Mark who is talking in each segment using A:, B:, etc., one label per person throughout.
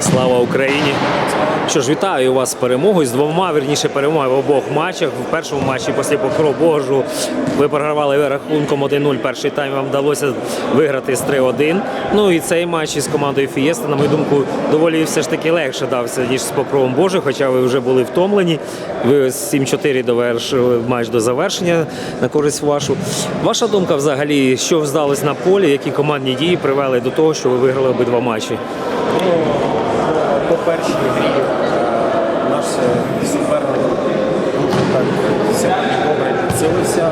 A: Слава Україні! Що ж, вітаю вас з перемогою з двома, вірніше перемоги в обох матчах. В першому матчі після покров Божу ви програвали рахунком 1-0. Перший тайм вам вдалося виграти з 3-1. Ну і цей матч із командою Фієста, на мою думку, доволі все ж таки легше дався, ніж з покровом Божу, хоча ви вже були втомлені. Ви з 7-4 довершили матч до завершення на користь вашу. Ваша думка взагалі, що вдалося на полі, які командні дії привели до того, що ви виграли обидва матчі?
B: Першій грі е, наш е, суперник дуже так добре підсилився.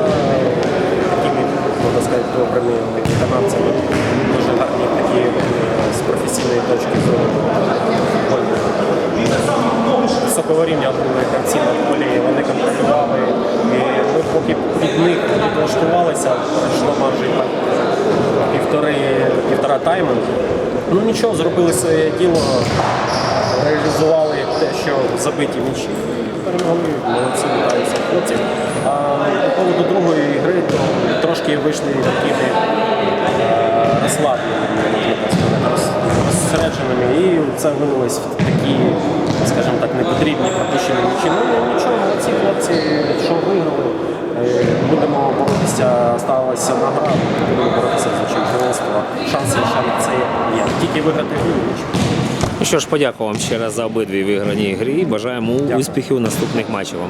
B: Такими, можна сказати, добрими виконавцями. Дуже гарні такі е, з професійної точки зору. Високого рівня були гравці на полі, вони контролювали. І ми поки під них підлаштувалися, пройшло майже півтори, півтора тайму. Ну нічого, зробили своє діло, реалізували те, що забиті м'ячі. Перемогли, молодці, вітаюся хлопці. А по поводу другої гри, то трошки вийшли такими сказати, розсередженими. І це вилилось в такі, скажімо так, непотрібні пропущені м'ячі. Ну нічого, молодці хлопці, що виграли. Е, Будемо боротися, сталася одна гра, будемо боротися за чемпіонство. Шанси ще на це є. Тільки виграти гру. І.
A: Ну що ж, подякую вам ще раз за обидві виграні ігри. Бажаємо
B: Дякую.
A: успіхів у наступних матчах вам.